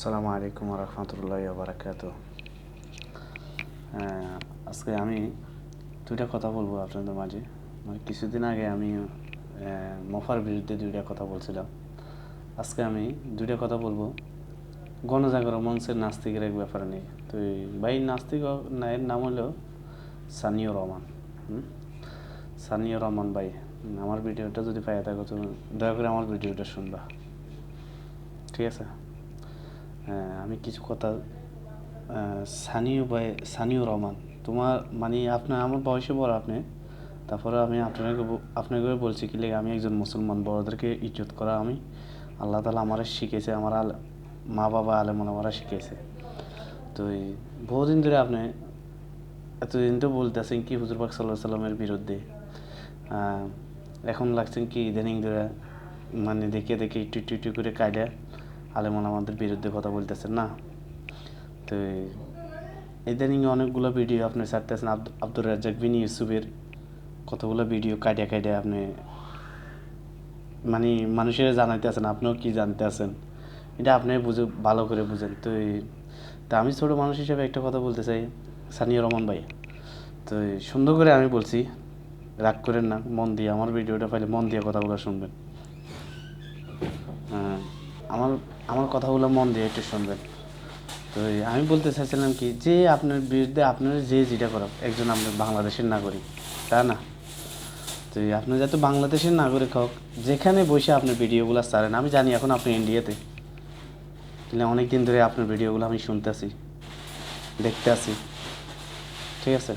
আসসালামু আলাইকুম রহমতুল্লাহ বারাকাত আজকে আমি দুইটা কথা বলব আপনাদের মাঝে। মানে কিছুদিন আগে আমি মফার বিরুদ্ধে দুইটা কথা বলছিলাম। আজকে আমি দুইটা কথা বলব গণজাগরণ মঞ্চের নাস্তিকের এক ব্যাপারে নিয়ে। তো ভাই নাস্তিক হ- না এর নাম হলো সানিও রহমান। হুম? সানিও রহমান ভাই, আমার ভিডিওটা যদি পাই থাকো তুমি দয়া করে আমার ভিডিওটা শুনবা। ঠিক আছে? আমি কিছু কথা আহ, সানিও ভাই সানিও রহমান। তোমার মানে আপনার আমার বয়সে বড় আপনি। তারপরে আমি আপনাকে আপনাকে বলছি কি আমি একজন মুসলমান বড়দেরকে ইজ্জত করা আমি। আল্লাহ তালা আমার শিখেছে আমার আল মা বাবা আলেমন আমারা শিখেছে তো এই বহুদিন ধরে আপনি এতদিন তো বলতেছেন কি হুজুর পাক সাল্লাহ সাল্লামের বিরুদ্ধে। এখন লাগছেন কি ইদানিং ধরে মানে দেখে দেখে একটু একটু করে কায়দা আলেমন আমাদের বিরুদ্ধে কথা বলতেছেন না? তো ইদানিং অনেকগুলো ভিডিও আপনি ছাড়তেছেন। আব্দ- আব্দুর রাজ্জাক বিন ইউসুফের কতগুলো ভিডিও কাটিয়া কাটিয়া আপনি মানে মানুষের জানাইতে আছেন, আপনিও কি জানতে আছেন? এটা আপনি বুঝে, ভালো করে বুঝেন। তো তা আমি ছোটো মানুষ হিসেবে একটা কথা বলতে চাই, সানিয়া রহমান ভাই। তো সুন্দর করে আমি বলছি, রাগ করেন না, মন দিয়ে, আমার ভিডিওটা পাইলে মন দিয়ে কথাগুলো শুনবেন। আমার আমার কথাগুলো মন দিয়ে একটু শুনবেন। তো আমি বলতে চাইছিলাম কি, যে আপনার বিরুদ্ধে আপনার যে যেটা করা একজন আপনার বাংলাদেশের নাগরিক, তা না? তো আপনি যাতে বাংলাদেশের নাগরিক হোক, যেখানে বসে আপনি ভিডিওগুলো ছাড়েন, আমি জানি এখন আপনি ইন্ডিয়াতে তাহলে অনেক দিন ধরে আপনার ভিডিওগুলো আমি শুনতে শুনতেছি, দেখতে আছি। ঠিক আছে?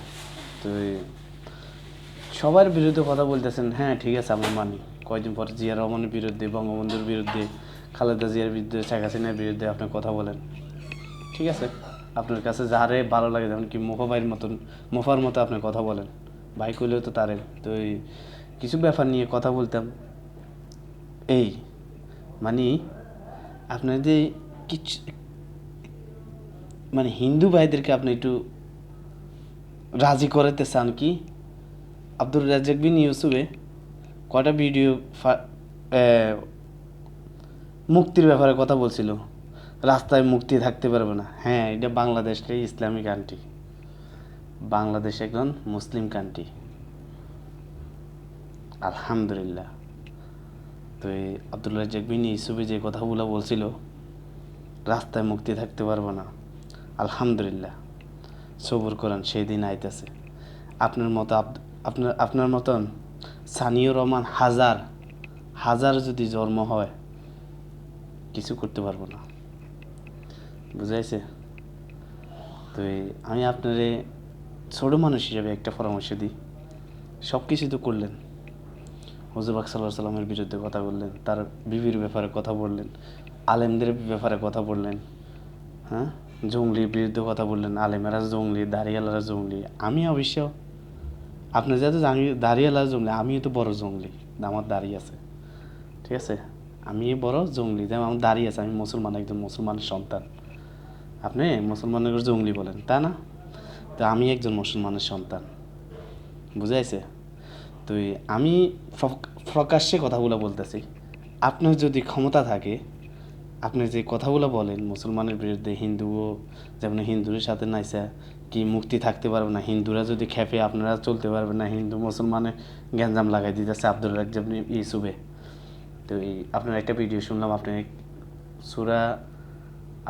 তো সবার বিরুদ্ধে কথা বলতেছেন হ্যাঁ ঠিক আছে আমি মানি। কয়দিন পর জিয়া রহমানের বিরুদ্ধে, বঙ্গবন্ধুর বিরুদ্ধে খালেদা জিয়ার বিরুদ্ধে, শেখ হাসিনার বিরুদ্ধে আপনি কথা বলেন। ঠিক আছে? আপনার কাছে যারে ভালো লাগে, যেমন কি মোফা ভাইয়ের মতন, মোফার মতো আপনি কথা বলেন। ভাই কইলেও তো তারের তো এই কিছু ব্যাপার নিয়ে কথা বলতাম। এই মানে আপনার যে কিছু মানে হিন্দু ভাইদেরকে আপনি একটু রাজি করাতে চান কি? আব্দুর রাজ্জাক বিন ইউসুফে কয়টা ভিডিও মুক্তির ব্যাপারে কথা বলছিল। রাস্তায় মুক্তি থাকতে পারবে না। হ্যাঁ এটা বাংলাদেশকে ইসলামিক কান্ট্রি বাংলাদেশ এখন মুসলিম কান্ট্রি আলহামদুলিল্লাহ। তো এই আব্দুল রাজ্জাক বিন যে কথাগুলো বলছিল, রাস্তায় মুক্তি থাকতে পারবে না। আলহামদুলিল্লাহ। সবুর করেন সেই দিন আইতেছে। আপনার মতো আপনার আপনার মতন সানিও রহমান হাজার হাজার যদি জন্ম হয় কিছু করতে পারব না। বুঝাইছে? তো আমি আপনারে ছোটো মানুষ হিসাবে একটা পরামর্শ দিই। সব কিছু তো করলেন। হুজুবাক সাল্লাহ সাল্লামের বিরুদ্ধে কথা বললেন, তার বিবির ব্যাপারে কথা বললেন, আলেমদের ব্যাপারে কথা বললেন হ্যাঁ? জঙ্গলির বিরুদ্ধে কথা বললেন, আলেমেরা জঙ্গলি, দাঁড়িয়ালারা জঙ্গলি। আমি অবশ্য, আপনি যেহেতু দাঁড়িয়ালা জঙ্গলি, আমিও তো বড় জঙ্গলি, আমার দাঁড়িয়ে আছে। ঠিক আছে? আমি বড় জঙ্গলি যেমন আমার দাঁড়িয়ে আছে, আমি মুসলমান, একজন মুসলমানের সন্তান। আপনি মুসলমানের জঙ্গলি বলেন, তা না? তো আমি একজন মুসলমানের সন্তান। বুঝাইছে? তো আমি প্রক- প্রকাশ্যে কথাগুলো বলতেছি। আপনার যদি ক্ষমতা থাকে, আপনি যে কথাগুলো বলেন, মুসলমানের বিরুদ্ধে হিন্দুও, যেমন হিন্দুদের সাথে নাইসা, কি মুক্তি থাকতে পারবে না? হিন্দুরা যদি খেপে, আপনারা চলতে পারবে না। হিন্দু মুসলমানে গ্যাঞ্জাম লাগাই দিতেছে আব্দুল রাজ্জাব ইসুবে তো এই আপনার একটা ভিডিও শুনলাম আপনি সুরা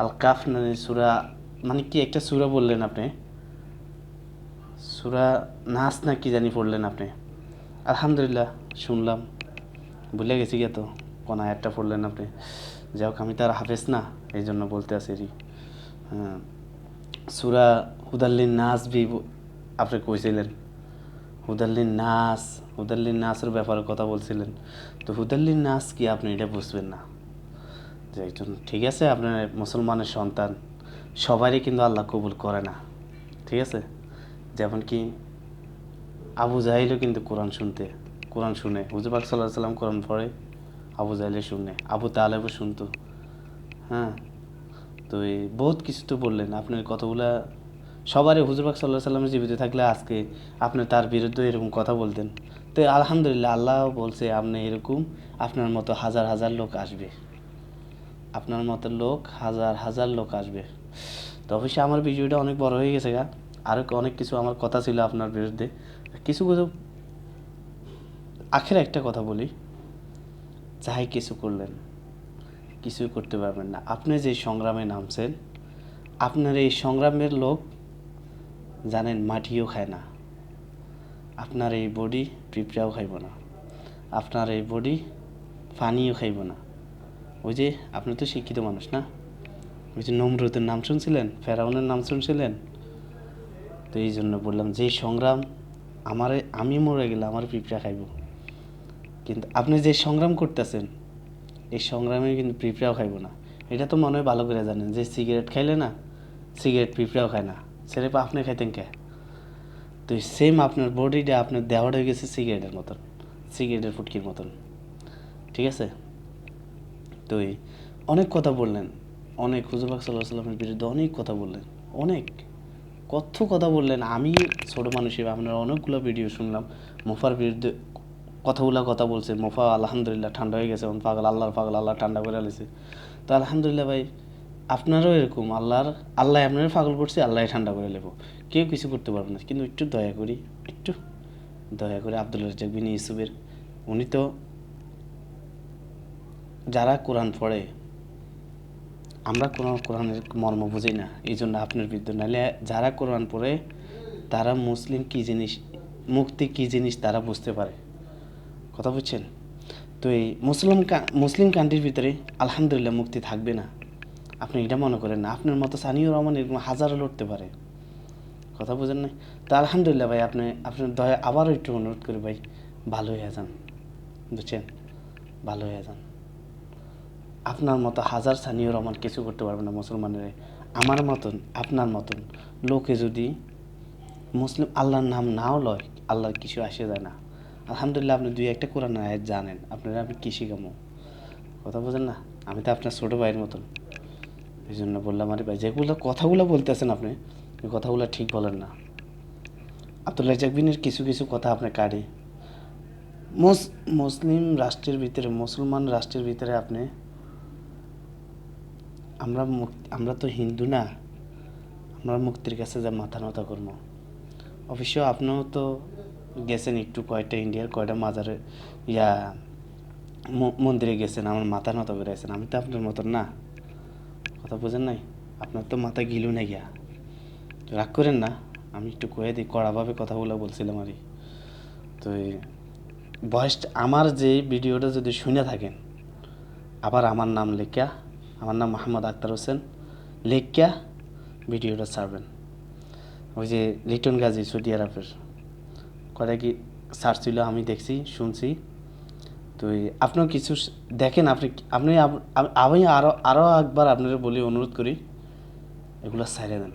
আল কাফ মানে সুরা মানে কি একটা সুরা বললেন আপনি? সুরা নাচ না কি জানি পড়লেন আপনি? আলহামদুলিল্লাহ, শুনলাম। ভুলে গেছি গে তো, কোন আয়াতটা পড়লেন আপনি? যাই হোক, আমি তার হাফেজ না এই জন্য বলতে রি হ্যাঁ সুরা হুদাল্লিন নাচ বি আপনি কইছিলেন। হুদাল্লিন নাচ হুদাল্লিন নাচের ব্যাপারে কথা বলছিলেন। তো হুদাল্লিন নাচ কি আপনি এটা বুঝবেন না? যে একজন, ঠিক আছে, আপনার মুসলমানের সন্তান, সবারই কিন্তু আল্লাহ কবুল করে না, ঠিক আছে? যেমন কি আবু জাহিলও কিন্তু কোরআন শুনতে, কোরআন শুনে হুজুবাক সাল্লাহ সাল্লাম কোরআন পড়ে, আবু জাহিলে শুনে, আবু তালেবও শুনতো হ্যাঁ? তো এই বহুত কিছু তো বললেন আপনার কতগুলা সবারই হুজুরবাক সাল্লাহ সাল্লামের জীবিত থাকলে আজকে আপনি তার বিরুদ্ধে এরকম কথা বলতেন। তো আলহামদুলিল্লাহ আল্লাহ বলছে, আপনি এরকম, আপনার মতো হাজার হাজার লোক আসবে। আপনার মতো লোক হাজার হাজার লোক আসবে। তো অবশ্যই আমার ভিডিওটা অনেক বড় হয়ে গেছে গা। আরও অনেক কিছু আমার কথা ছিল আপনার বিরুদ্ধে। কিছু কিছু আখের একটা কথা বলি। যাই কিছু করলেন, কিছুই করতে পারবেন না। আপনি যে সংগ্রামে নামছেন, আপনার এই সংগ্রামের লোক জানেন মাটিও খায় না। আপনার এই বডি পিঁপড়াও খাইব না। আপনার এই বডি পানিও খাইব না। ওই যে আপনি তো শিক্ষিত মানুষ না? ওই যে নমরুদের নাম শুনছিলেন? ফেরাউনের নাম শুনছিলেন? তো এই জন্য বললাম যে সংগ্রাম আমার, আমি মরে গেলে আমার পিঁপড়া খাইব। কিন্তু আপনি যে সংগ্রাম করতেছেন, এই সংগ্রামে কিন্তু পিঁপড়াও খাইব না। এটা তো মনে হয় ভালো করে জানেন যে সিগারেট খাইলে না সিগারেট পিঁপড়াও খায় না। সেটা আপনি খাইতেন কে তো সেম আপনার বডিটা আপনার দেওয়াটা হয়ে গেছে সিগারেটের মতন সিগারেটের ফুটকির মতন ঠিক আছে তো অনেক কথা বললেন অনেক হুজুরবাক সাল্লাহ সাল্লামের বিরুদ্ধে অনেক কথা বললেন অনেক কত কথা বললেন আমি ছোটো মানুষ হিসেবে আপনার অনেকগুলো ভিডিও শুনলাম মোফার বিরুদ্ধে কথাগুলো কথা বলছে মোফা আলহামদুলিল্লাহ, ঠান্ডা হয়ে গেছে। পাগল, আল্লাহর পাগল, আল্লাহ ঠান্ডা করে আলেছে তো আলহামদুলিল্লাহ ভাই আপনারও এরকম, আল্লাহর, আল্লাহ আপনার পাগল করছে আল্লাহ ঠান্ডা করে নেব কেউ কিছু করতে পারবে না। কিন্তু একটু দয়া করি, একটু দয়া করে আব্দুল রাজ্জাক বিন ইউসুফের। উনি তো যারা কোরআন পড়ে, আমরা কোনো কোরআনের মর্ম বুঝি না। এই জন্য আপনার বিরুদ্ধে নাহলে যারা কোরআন পড়ে, তারা মুসলিম কী জিনিস, মুক্তি কী জিনিস তারা বুঝতে পারে। কথা বুঝছেন? তো এই মুসলিম মুসলিম কান্ট্রির ভিতরে আলহামদুলিল্লাহ মুক্তি থাকবে না। আপনি এটা মনে করেন না। আপনার মতো সানিউর রহমান এরকম হাজারো লড়তে পারে। কথা বুঝেন না তো আলহামদুলিল্লাহ ভাই, আপনি, আপনার দয়া আবারও একটু অনুরোধ করি ভাই, ভালো হয়ে যান। বুঝছেন? ভালো হয়ে যান। আপনার মতো হাজার স্থানীয় রহমান কিছু করতে পারবে না মুসলমানের। আমার মতন, আপনার মতন লোকে যদি মুসলিম আল্লাহর নাম নাও লয়, আল্লাহর কিছু আসে যায় না। আলহামদুলিল্লাহ আপনি দুই একটা কোরআন আয়াত জানেন। আপনারা আপনি কী শিখামো কথা বোঝেন না? আমি তো আপনার ছোটো ভাইয়ের মতন। এই জন্য বললাম, আরে ভাই, যেগুলো কথাগুলো বলতেছেন আপনি, এই কথাগুলো ঠিক বলেন না। আব্দুল্লাহ জাকবিনের কিছু কিছু কথা আপনি মুস, মুসলিম রাষ্ট্রের ভিতরে, মুসলমান রাষ্ট্রের ভিতরে আপনি, আমরা আমরা তো হিন্দু না, আমরা মুক্তির কাছে যা মাথা নত করব। অবশ্য আপনিও তো গেছেন একটু কয়টা ইন্ডিয়ার কয়টা মাজারে, ইয়া মন্দিরে গেছেন, আমার মাথা নত করে আছেন। আমি তো আপনার মতন না। কথা বোঝেন নাই? আপনার তো মাথা গিলু না গিয়া। রাগ করেন না, আমি একটু কয়ে দিই, কড়াভাবে কথাগুলো বলছিলাম আর। তো ভয়েসটা আমার যে ভিডিওটা যদি শুনে থাকেন, আবার আমার নাম লেখা আমার নাম মোহাম্মদ আক্তার হোসেন লেখা ভিডিওটা ছাড়বেন। ওই যে লিটন গাজী সৌদি আরবের। কয়টা কি সার্চ ছিল আমি দেখছি, শুনছি। তো এই আপনিও কিছু দেখেন আপনি আপনি আপ- আমি আরও আরও একবার আপনারা বলি, অনুরোধ করি, এগুলো সাইরে দেন।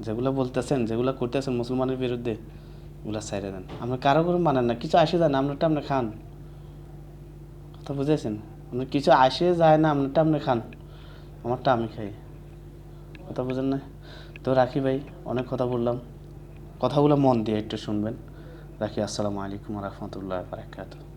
যেগুলো বলতেছেন, যেগুলো করতেছেন মুসলমানের বিরুদ্ধে, এগুলো সাইরে দেন। আমরা কারও করে মানেন না, কিছু আসে যায় না, আপনারটা আপনি খান। কথা বুঝেছেন? আপনার কিছু আসে যায় না, আপনারটা আপনি খান। আমারটা আমি খাই। কথা বুঝেন না? তো রাখি ভাই, অনেক কথা বললাম। কথাগুলো মন দিয়ে একটু শুনবেন। রাখি, আসসালামু আলাইকুম রহমতুল্লাহ বারাকাতুহ।